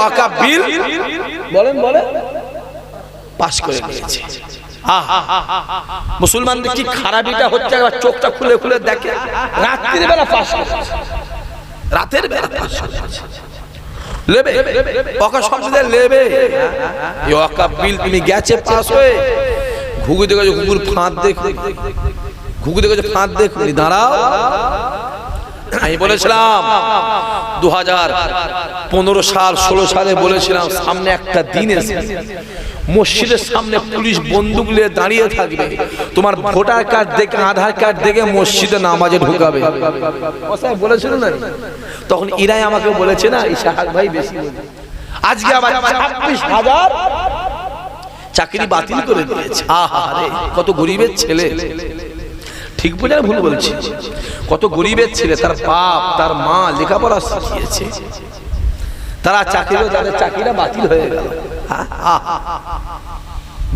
ওয়াকাব বিল বলেন বলেন। পাস করে দিয়েছে। মুসলমানদের কি খারাপিটা হচ্ছে? একবার চোখটা খুলে খুলে দেখে। রাত্রির বেলা করেছে। রাতের বেলা করেছে। লেবে ওকা সংসদে লেবে। এই বিল তুমি গেছে পাস হয়ে। ঘুঘু দেখে ঘুঘুর ফাঁদ দেখো। ঘুঘু দেখে ফাঁদ দেখো। দাঁড়াও। আমি বলেছিলাম দু পনেরো সাল, ষোলো সালে বলেছিলাম, সামনে একটা দিন এসে মসজিদের সামনে পুলিশ বন্দুক নিয়ে দাঁড়িয়ে থাকবে। তোমার ভোটার কার্ড দেখে, আধার কার্ড দেখে মসজিদে নামাজে ঢুকাবে। বলেছিল না তখন ইরাই আমাকে বলেছে না ভাই বেশি আজকে আবার ছাব্বিশ হাজার চাকরি বাতিল করে দিয়েছে। আহা কত গরিবের ছেলে। ঠিক বোঝা ভুল বলছি। কত গরিবের ছেলে তার বাপ তার মা লেখাপড়া শিখিয়েছে। তারা চাকরি তাদের চাকরিটা বাতিল হয়ে গেল।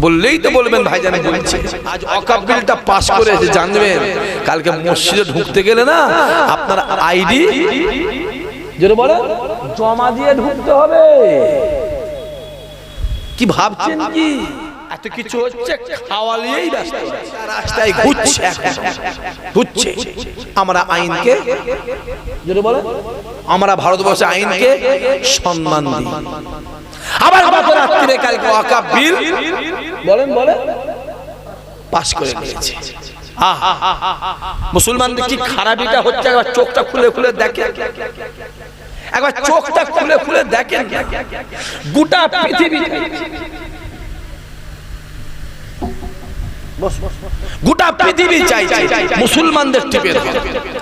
বললেই তো বলবেন ভাইজান বলছি। আজ অকাপ বিলটা পাস করেছে জানবেন। কালকে মসজিদে ঢুকতে গেলে না আপনার আইডি যেটা বলে জমা দিয়ে ঢুকতে হবে। কি ভাবছেন কি? এত কিছু হচ্ছে খাওয়ালিয়েই ব্যস্ত। রাস্তায় ঘুরছে ঘুরছে। আমরা আইনকে যেটা বলে আমরা ভারতবর্ষে আইনকে সম্মান দিই। আবার গত রাত্রিরে কালকে বিল বলেন বলেন পাস করে দিয়েছে। মুসলমানদের কি খারাপিটা হচ্ছে? একবার চোখটা খুলে খুলে দেখে একবার চোখটা খুলে খুলে দেখেন। গোটা পৃথিবী গোটা পৃথিবী চাইছে মুসলমানদের ধরে।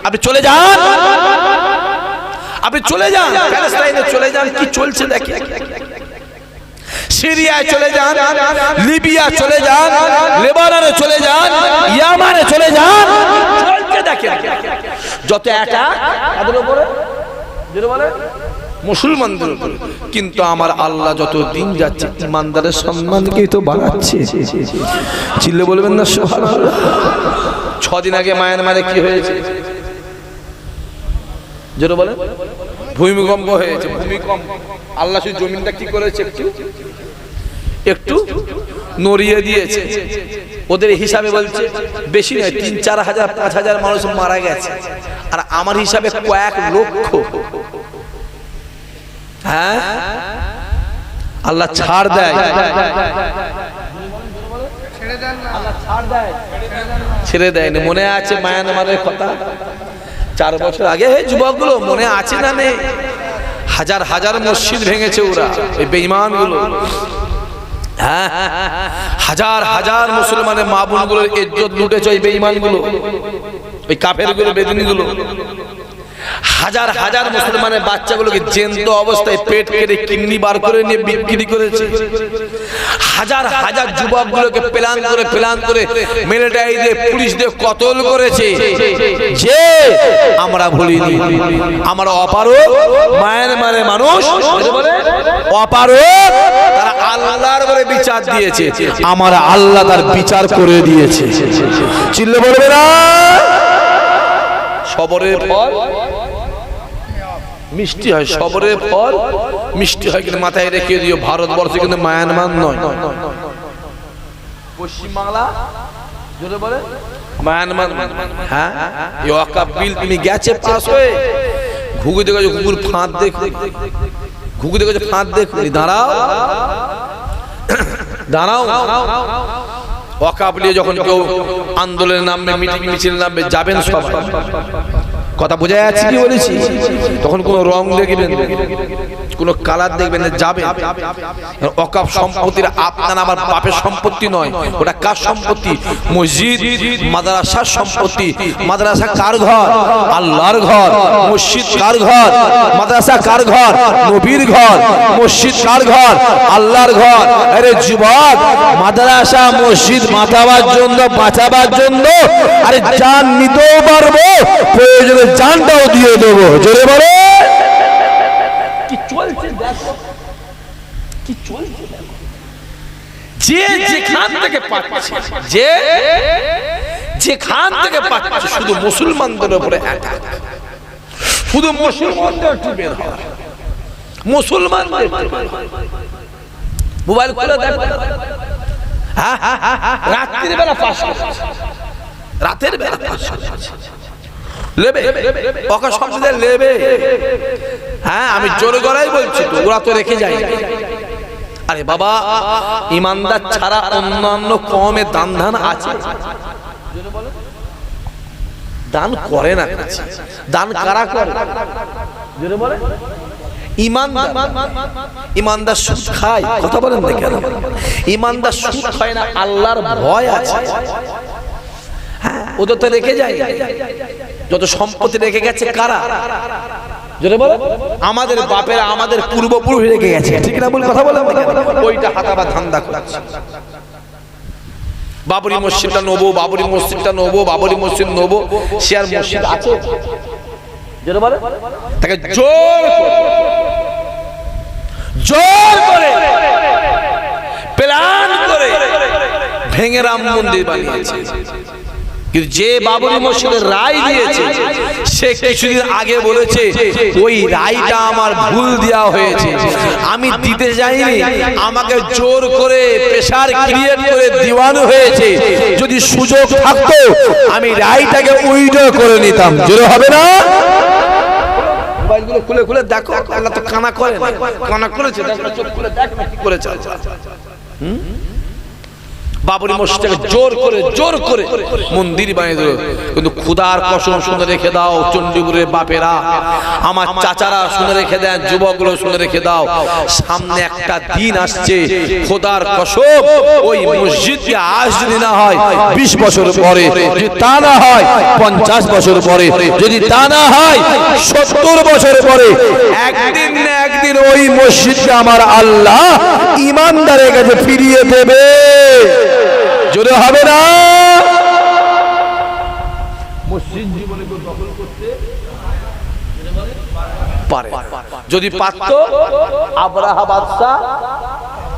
আপনি চলে যান। আপনি চলে যান। প্যালেস্টাইনে চলে যান। কি চলছে দেখি সিরিয়ায় চলে যান। লিবিয়া চলে যান। লেবাননে চলে যান। ইয়ামানে চলে যান। চলছে দেখেন। যত এটা তাদের উপরে? বলে? মুসলমানদের উপরে। কিন্তু আমার আল্লাহ যত দিন যাচ্ছে, ইমানদারের সম্মানকেই তো বাড়াচ্ছে। চিল্লে বলবেন না, সুবহানাল্লাহ। ছদিন আগে মায়ানমারে কি হয়েছে? যেটা বলে ভূমিকম্প হয়েছে, ভূমিকম্প। আল্লাহ সেই জমিনটা কি করেছে একটু? একটু নড়িয়ে দিয়েছে। ওদের হিসাবে বলছে, বেশি নয়, তিন, চার হাজার, পাঁচ হাজার মানুষ মারা গেছে। আর আমার হিসাবে কয়েক লক্ষ। হ্যাঁ? আল্লাহ ছাড় দেয়। ছেড়ে দেয়নি। মনে আছে মায়ানমারের কথা? চার বছর আগে হে যুবকগুলো মনে আছে না নেই? হাজার হাজার মসজিদ ভেঙেছে ওরা এই বেঈমানগুলো। হ্যাঁ? হাজার হাজার মুসলমানের মা বোনগুলোর ইজ্জত লুটেছে ওই বেঈমানগুলো ওই কাফেরগুলো বেদিনগুলো হাজার হাজার মুসলমানের বাচ্চাগুলোকে জেন্ত অবস্থায় পেট কেটে কিডনি বার করে নিয়ে বিক্রি করেছে। হাজার হাজার যুবকগুলোকে প্ল্যান করে প্ল্যান করে মিলিটারি দিয়ে পুলিশ দিয়ে কতল করেছে। যে আমরা ভুলিনি। আমরা অপারো মায়ের মানে মানুষ অপারো তারা আল্লাহর বলে বিচার দিয়েছে। আমার আল্লাহ তার বিচার করে দিয়েছে। চিল্লে বলবে না? সবরের ফল? মিষ্টি হয় সবরের ফল মিষ্টি হয় কিন্তু মাথায় রেখে দিও ভারতবর্ষে কিন্তু মায়ানমার নয়। পশ্চিমবাংলা জোরে বলে। মায়ানমার হ্যাঁ? এই ওয়াকাব বিল তুমি গেছে পাস হয়ে? ঘুঘু দেখে ঘুঘুর ফাঁদ দেখো ঘুঘু দেখে ফাঁদ দেখো। দাঁড়াও। দাঁড়াও। ওয়াকাব নিয়ে যখন কেউ আন্দোলনের নামবে মিটিং মিছিল নামবে যাবেন সব কথা বোঝা যাচ্ছে কি বলেছি তখন কোন রং দেখবেন কোন কালার দেখবেন না, যাবেন অকাপ সম্পত্তির আপনার আমার বাপের সম্পত্তি নয় ওটা কার সম্পত্তি? মসজিদ মাদ্রাসার সম্পত্তি। মাদ্রাসা কার ঘর? আল্লাহর ঘর। মসজিদ কার ঘর? মাদ্রাসা কার ঘর? নবীর ঘর। মসজিদ কার ঘর? আল্লাহর ঘর। আরে যুবক মাদ্রাসা মসজিদ মাথাবার জন্য বাঁচাবার জন্য আরে জান নিতেও পারব। প্রয়োজনে জানটাও দিয়ে দেবো জোরে বলে। কি চলছে দেখো? কি চলছে দেখো। যে যেখান থেকে পাচ্ছে যে যেখান থেকে পাচ্ছে শুধু মুসলমানদের উপরে। শুধু মুসলমানদের একটু বের হয় মুসলমান মোবাইল খুলে দেখ। হ্যাঁ রাত্রির বেলা পাশ রাতের বেলা পাশ হ্যাঁ আমি বলছি ওরা তো রেখে যায়। আরে বাবা, ইমানদার ছাড়া অন্যান্য কমে দান ধান আছে? দান করে না দান কারা করে? খায় কেন? আল্লাহর ভয় আছে। হ্যাঁ ওদের তো রেখে যায়। যত সম্পত্তি রেখে গেছে কারা? জোরে বলো। আমাদের বাপেরা আমাদের পূর্বপুরুষ রেখে গেছে। ঠিক না বলে কথা বলেন ওইটা হাতাবা ধান্দা করছে। বাবরি মসজিদটা নেব বাবরি মসজিদটা নেব বাবরি মসজিদ নেব। সে আর মসজিদ আছে। জোরে বলে। তাকে জোর জোর করে। প্ল্যান করে। ভেঙে রাম মন্দির বানিয়েছে। কিন্তু যে বাবরি মসজিদের রায় দিয়েছে সে কিছুদিন আগে বলেছে ওই রায়টা আমার ভুল দেওয়া হয়েছে। আমি দিতে যাইনি আমাকে জোর করে প্রেশার ক্রিয়েট করে দিওয়ানো হয়েছে। যদি সুযোগ থাকতো আমি রায়টাকে উইডো করে নিতাম। জোরে হবে না? মোবাইলগুলো খুলে খুলে দেখো আল্লাহ তো কানা করে কানা করেছে দেখো চোখ খুলে দেখ কি করেছে হুম? বাবরি মসজিদকে জোর করে জোর করে মন্দির বানিয়ে দিল। কিন্তু খুদার কসম শুনে রেখে দাও, চণ্ডীপুরের বাপেরা। আমার চাচারা শুনে রেখে দেন, যুবকগুলো শুনে রেখে দাও। সামনে একটা দিন আসছে, খোদার কসম, ওই মসজিদকে আজ যদি না হয়, বিশ বছর পরে যদি তা না হয়, পঞ্চাশ বছর পরে যদি তা না হয়, সত্তর বছর পরে একদিন না একদিন ওই মসজিদকে আমার আল্লাহ ইমানদারের কাছে ফিরিয়ে দেবে। জোরে হবে না। মসজিদ জীবনে কেউ দখল করতে পারে। যদি পারত আবরাহা বাদশাহ।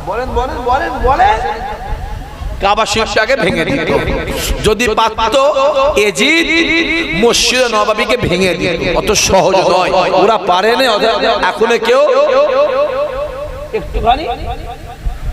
বলেন বলেন বলেন বলেন। কাবা শীর্ষাকে ভেঙে দিত। যদি পারত এজিদ মসজিদ নবাবিকে ভেঙে দিত। অত সহজ নয়। ওরা পারে না এখন কেউ একটুখানি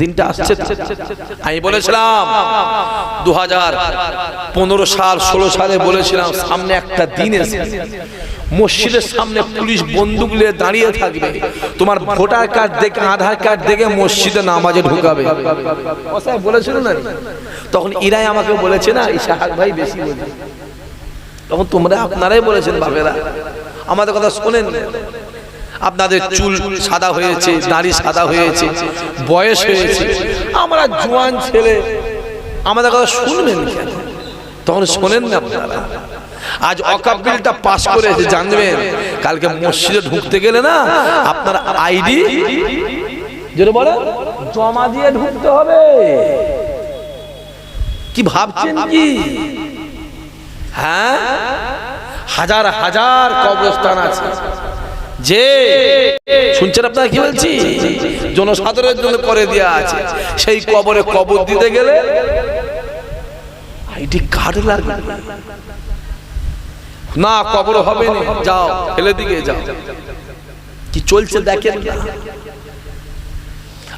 দিনটা আসছে। আমি বলেছিলাম দু হাজার পনেরো সাল, ষোলো সালে বলেছিলাম, সামনে একটা দিন এসে মসজিদের সামনে পুলিশ বন্দুক নিয়ে দাঁড়িয়ে থাকবে। তোমার ভোটার কার্ড দেখে, আধার কার্ড দেখে মসজিদে নামাজে ঢুকাবে। বলেছিল না তখন ইরাই আমাকে বলেছে না, ইশাহাক ভাই বেশি তখন তোমরা আপনারাই বলেছেন, বাপেরা। আমাদের কথা শোনেন। আপনাদের চুল সাদা হয়েছে দাড়ি সাদা হয়েছে বয়স হয়েছে। আমরা জোয়ান ছেলে আমাদের কথা শুনবেন কেন? তখন শোনেন না আপনারা। আজ অকাপ বিলটা পাস করেছে জানবেন? কালকে মসজিদে ঢুকতে গেলে না আপনার আইডি যেটা বলে। জমা দিয়ে ঢুকতে হবে। কি ভাবছেন কি? হ্যাঁ? হাজার হাজার কবরস্থান আছে। যে শুনছেন আপনারা কি বলছি? জনসাধারণের জন্য করে দেওয়া আছে। সেই কবরে কবর দিতে গেলে আইডি কার্ড লাগবে। না, কবর হবে না। যাও, ফেলে দিকে যাও। কি চলছে দেখেন।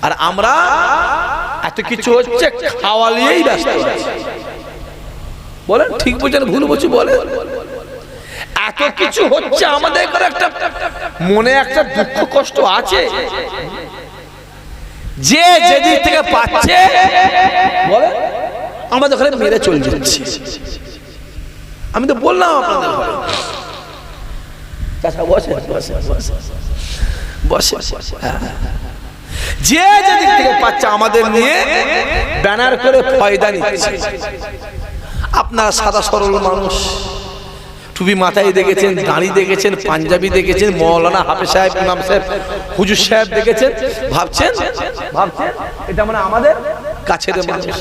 আর আমরা এত কিছু হচ্ছে খাওয়ালিয়েই ব্যস্ত। বলেন, ঠিক বলছেন ভুল বলছি বলেন? এত কিছু হচ্ছে আমাদের করে একটা মনে একটা দুঃখ কষ্ট আছে। যে যেদিক থেকে পাচ্ছে, বলে, আমাদের ওখানে মেরে চলে যাচ্ছে। আমি তো বললাম আপনাদের বসে বসে বসে। যে যেদিক থেকে পাচ্ছে আমাদের নিয়ে ব্যানার করে ফয়দা নিচ্ছে। আপনারা সাদা সরল মানুষ। টুপি মাথায় দেখেছেন, দাড়ি দেখেছেন, পাঞ্জাবি দেখেছেন, মৌলানা হাফে সাহেব, ইমাম সাহেব, হুজুর সাহেব দেখেছেন। ভাবছেন? ভাবছেন? এটা মানে আমাদের কাছের মানুষ।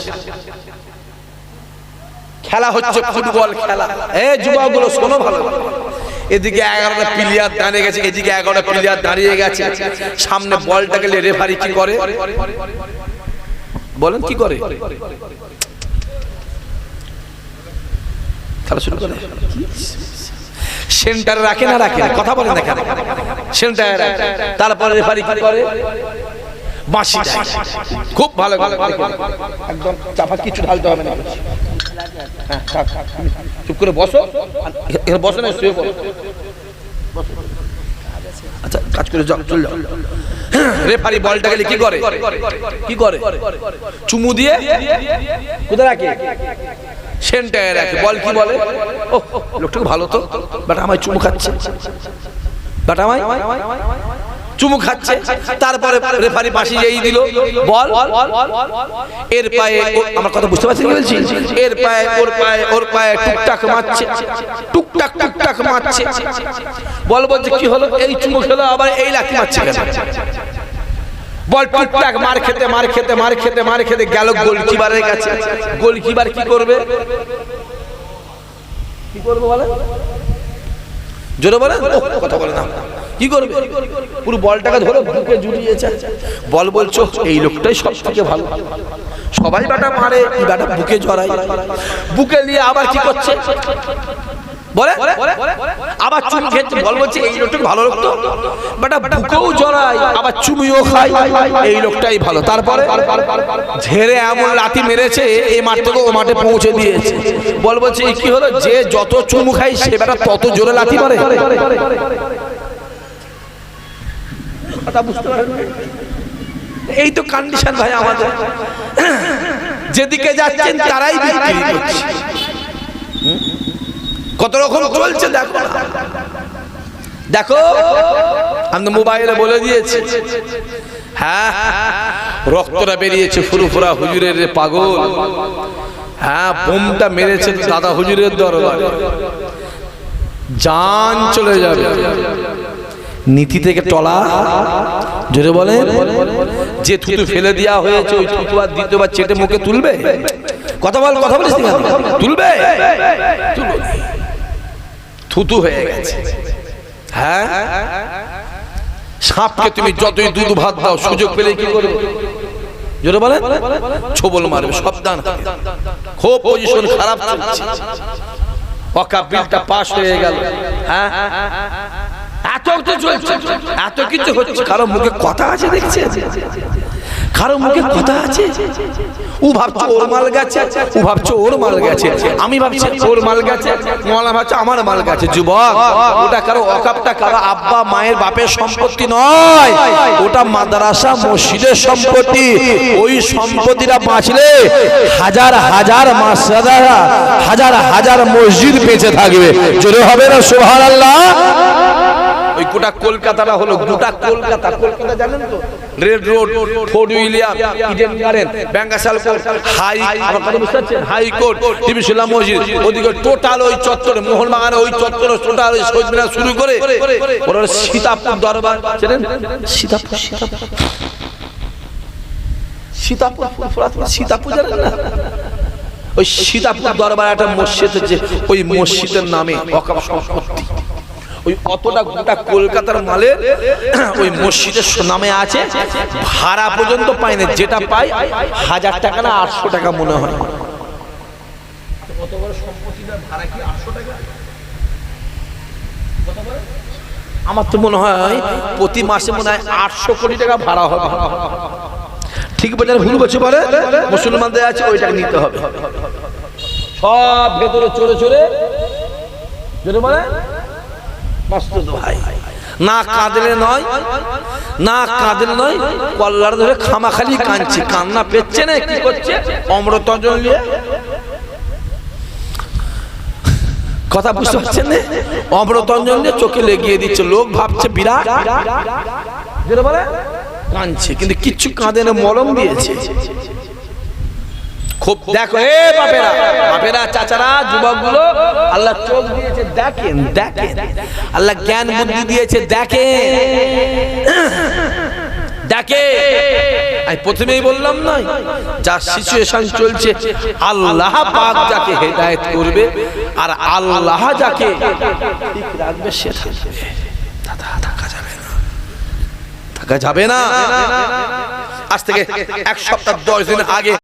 খেলা হচ্ছে ফুটবল খেলা। এ যুবকগুলো, শোনো ভালো এদিকে এগারোটা প্লেয়ার দাঁড়িয়ে গেছে, এদিকে এগারোটা প্লেয়ার দাঁড়িয়ে গেছে। সামনে বলটাকে রেফারি কি করে? বলেন কি করে? খেলা শুরু করে। সেন্টারে রাখে না রাখে না কথা বলে না কেন? সেন্টারে। তারপরে রেফারি কি করে? বাঁশি। খুব ভালো একদম চাপা কিছু ঢালতে হবে না। হ্যাঁ, চুপ করে বসো। বসো না শুয়ে পড়ো। আচ্ছা কাজ করে যাও চল যাও। রেফারি বলটা গেলে কি করে? কি করে? চুমু দিয়ে? কোথায় রাখে? সেন্টারে রাখে বল কি বলে ও লোকটা ভালো তো বাট আমায় চুমু খাচ্ছে বাট আমায় চুমু খাচ্ছে তারপরে রেফারি পাশে যেই দিল বল এর পায়ে আমার কথা বুঝতে পারছেন কি বলছি এর পায়ে ওর পায়ে ওর পায়ে টুকটাক মারছে টুকটাক টুকটাক মারছে বল বলছে কি হলো এই চুমু খেলো আবার এই লাঠি মারছে কেন বল টুকটাক মার খেতে মার খেতে মার খেতে মার খেতে গেল গোলকিপারের কাছে গোলকিপার কি করবে কি করবে বলে জোরে বলে কথা বলে না কি করবে পুরো বলটাকে ধরে বুকে জুড়িয়েছে বল বলছো এই লোকটাই সব থেকে ভালো সবাই বাটা মারে এই বাটা বুকে জড়াই বুকে নিয়ে আবার কি করছে বলে আবার চুম খেতে বল বলছে এই লোকটা ভালো লোক তো বাটা বুকেও জড়াই আবার চুমিও খাই এই লোকটাই ভালো তারপরে ঝেড়ে এমন লাথি মেরেছে এই মাঠ থেকে ও মাঠে পৌঁছে দিয়েছে বল বলছে কি হলো যে যত চুমু খাই সে বেটা তত জোরে লাথি মারে কথা বুঝতে পারেন এই তো কন্ডিশন ভাই আমাদের যেদিকে যাচ্ছেন তারাই বিক্রি করছে হুম? কত রকম চলছে দেখো দেখো, আমি মোবাইলে বলে দিয়েছি। হ্যাঁ রক্তটা বেরিয়েছে ফুরুফুরা হুজুরের পাগল। হ্যাঁ বোমটা মেরেছে দাদা হুজুরের দরবারে। জান চলে যাবে। নীতি থেকে টলা, জোরে বলে, যে থুতু ফেলে দেওয়া হয়েছে, ওই থুতু আর দ্বিতীয়বার চেটে মুখে তুলবে। কথা বল, কথা বলিস তুলবে। থুতু হয়ে গেছে। হ্যাঁ? সাপকে তুমি যতই দুধ ভাত দাও, সুযোগ পেলে কি করবে? জোরে বলে ছোবল মারবে, সাবধান খুব পজিশন খারাপ চলছে। অকা বিলটা পাস হয়ে গেল। হ্যাঁ? এত চলছে। এত কিছু হচ্ছে। কারও মুখে কথা আছে দেখছে। কারও মুখে কথা আছে? ও ভাবছে ওর মাল গেছে ও ভাবছে ওর মাল গেছে আমি ভাবছি ওর মাল গেছে মলা ভাবছে আমার মাল গেছে। যুবক ওটা কারও অকাপটা কারও আব্বা মায়ের বাপের সম্পত্তি নয়। ওটা মাদ্রাসা মসজিদের সম্পত্তি। ওই সম্পত্তিটা বাঁচলে হাজার হাজার মাসাদারা হাজার হাজার মসজিদ বেঁচে থাকবে। জোরে হবে না সোহার আল্লাহ গোটা কলকাতাটা হলো গোটা কলকাতা। কলকাতা জানেন তো? Red Road, Fort William, Eden Garden, ব্যাঙ্গাসাল হাই আমার কথা বুঝতে পারছেন হাই কোর্ট টিভি শিলা মসজিদ। ওদিকে টোটাল ওই চত্বরে, মোহনবাগানে ওই চত্বরে, টোটাল ওই মিনার শুরু করে ওর সীতাপুর দরবার। চেনেন সীতাপুর সীতাপুর। সীতাপুর সীতাপুর জানেন না? ওই সীতাপুর দরবার একটা মসজিদ হচ্ছে ওই মসজিদের নামে অকাপ সম্পত্তি। ওই অতটা গোটা কলকাতার মালের, ওই মসজিদের নামে আছে, ভাড়া পর্যন্ত পায় না, যেটা পাই হাজার টাকা না আটশো টাকা মনে হয়। আমার তো মনে হয় প্রতি মাসে মনে হয় আটশো কোটি টাকা ভাড়া হবে। ঠিক বলে ভুল বলছে বলে? মুসলমানদের আছে, ওইটা নিতে হবে। সব ভেতরে চড়ে চড়ে জোরে না কাঁদলে নয়, না কাঁদলে নয়, কল্লার ধরে খামাখালি কাঁদছে। কান্না পেচ্ছে না, কি করছে? অমৃতঞ্জন নিয়ে। কথা বুঝতে পারছেন না? অমৃতঞ্জন নিয়ে চোখে লেগিয়ে দিচ্ছে। লোক ভাবছে, বিরাট। কাঁদছে, কিন্তু কিচ্ছু কাঁদে না, মলম দিয়েছে। খুব দেখো, এ বাপেরা বাপেরা, চাচারা, যুবকগুলো, আল্লাহ চোখ দিয়েছে, দেখেন দেখেন। আল্লাহ জ্ঞান বুদ্ধি দিয়েছে, দেখেন। দেখে প্রথমেই বললাম সিচুয়েশন চলছে, আল্লাহ যাকে করবে, আর আল্লাহ যাকে দাদা, থাকা যাবে না। থাকা যাবে না। আজ থেকে এক সপ্তাহ, দশ দিন আগে